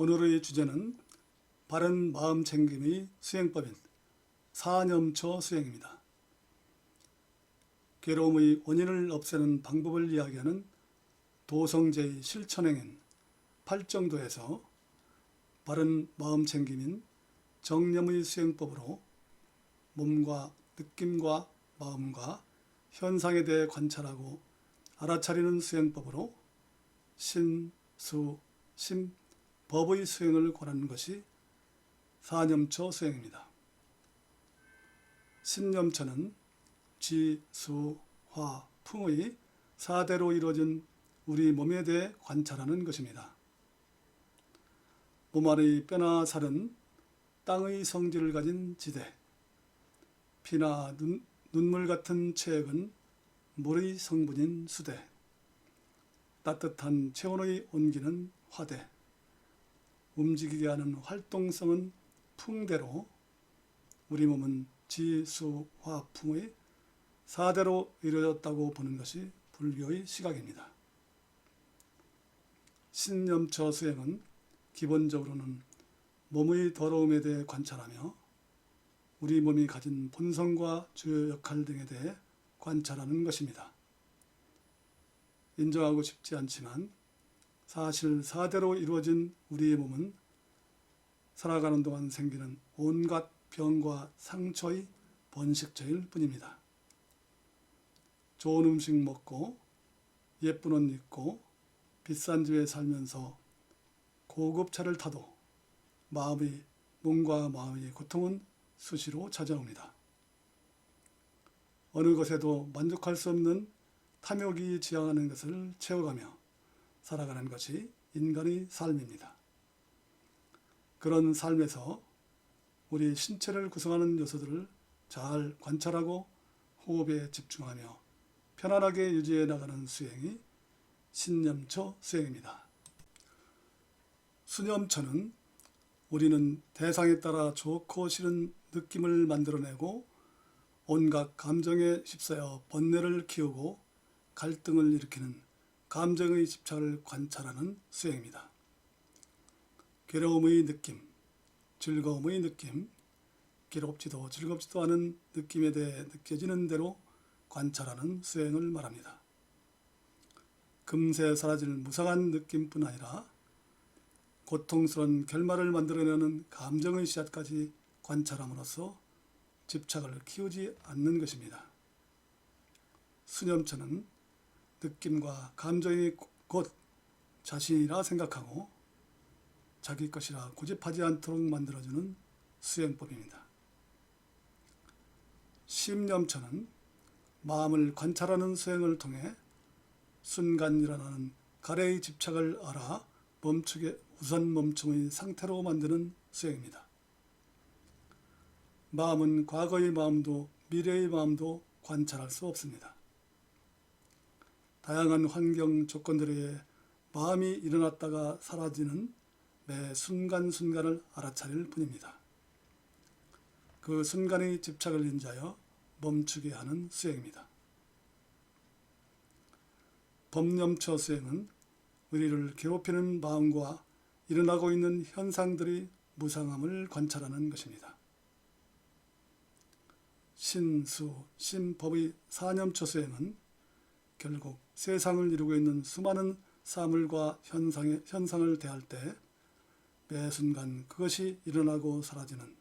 오늘의 주제는 바른 마음 챙김의 수행법인 사념처 수행입니다. 괴로움의 원인을 없애는 방법을 이야기하는 도성제의 실천행인 팔정도에서 바른 마음 챙김인 정념의 수행법으로 몸과 느낌과 마음과 현상에 대해 관찰하고 알아차리는 수행법으로 신, 수, 심, 법의 수행을 권하는 것이 사념처 수행입니다. 신념처는 지, 수, 화, 풍의 사대로 이루어진 우리 몸에 대해 관찰하는 것입니다. 몸 안의 뼈나 살은 땅의 성질을 가진 지대, 피나 눈, 눈물 같은 체액은 물의 성분인 수대, 따뜻한 체온의 온기는 화대, 움직이게 하는 활동성은 풍대로 우리 몸은 지, 수, 화, 풍의 사대로 이루어졌다고 보는 것이 불교의 시각입니다. 신념처 수행은 기본적으로는 몸의 더러움에 대해 관찰하며 우리 몸이 가진 본성과 주요 역할 등에 대해 관찰하는 것입니다. 인정하고 싶지 않지만 사실 사대로 이루어진 우리의 몸은 살아가는 동안 생기는 온갖 병과 상처의 번식처일 뿐입니다. 좋은 음식 먹고 예쁜 옷 입고 비싼 집에 살면서 고급 차를 타도 마음의 몸과 마음의 고통은 수시로 찾아옵니다. 어느 것에도 만족할 수 없는 탐욕이 지향하는 것을 채워가며 살아가는 것이 인간의 삶입니다. 그런 삶에서 우리 신체를 구성하는 요소들을 잘 관찰하고 호흡에 집중하며 편안하게 유지해 나가는 수행이 신념처 수행입니다. 수념처는 우리는 대상에 따라 좋고 싫은 느낌을 만들어내고 온갖 감정에 휩싸여 번뇌를 키우고 갈등을 일으키는 감정의 집착을 관찰하는 수행입니다. 괴로움의 느낌, 즐거움의 느낌, 괴롭지도 즐겁지도 않은 느낌에 대해 느껴지는 대로 관찰하는 수행을 말합니다. 금세 사라질 무상한 느낌뿐 아니라 고통스러운 결말을 만들어내는 감정의 씨앗까지 관찰함으로써 집착을 키우지 않는 것입니다. 수념처는 느낌과 감정이 곧 자신이라 생각하고 자기 것이라 고집하지 않도록 만들어주는 수행법입니다. 심념처는 마음을 관찰하는 수행을 통해 순간 일어나는 가래의 집착을 알아 멈추게 우선 멈춤의 상태로 만드는 수행입니다. 마음은 과거의 마음도 미래의 마음도 관찰할 수 없습니다. 다양한 환경 조건들에 의해 마음이 일어났다가 사라지는 매 순간순간을 알아차릴 뿐입니다. 그 순간의 집착을 인자하여 멈추게 하는 수행입니다. 법념처 수행은 우리를 괴롭히는 마음과 일어나고 있는 현상들의 무상함을 관찰하는 것입니다. 신수, 신법의 사념처 수행은 결국 세상을 이루고 있는 수많은 사물과 현상의, 현상을 대할 때 매 순간 그것이 일어나고 사라지는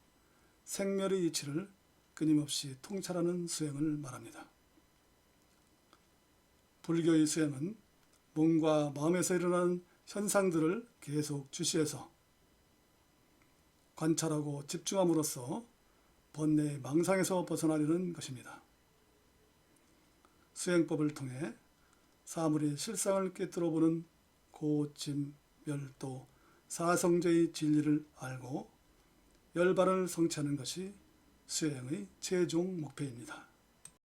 생멸의 이치를 끊임없이 통찰하는 수행을 말합니다. 불교의 수행은 몸과 마음에서 일어나는 현상들을 계속 주시해서 관찰하고 집중함으로써 번뇌의 망상에서 벗어나려는 것입니다. 수행법을 통해 사물의 실상을 꿰뚫어 보는 고침, 멸도, 사성제의 진리를 알고 열반을 성취하는 것이 수행의 최종 목표입니다.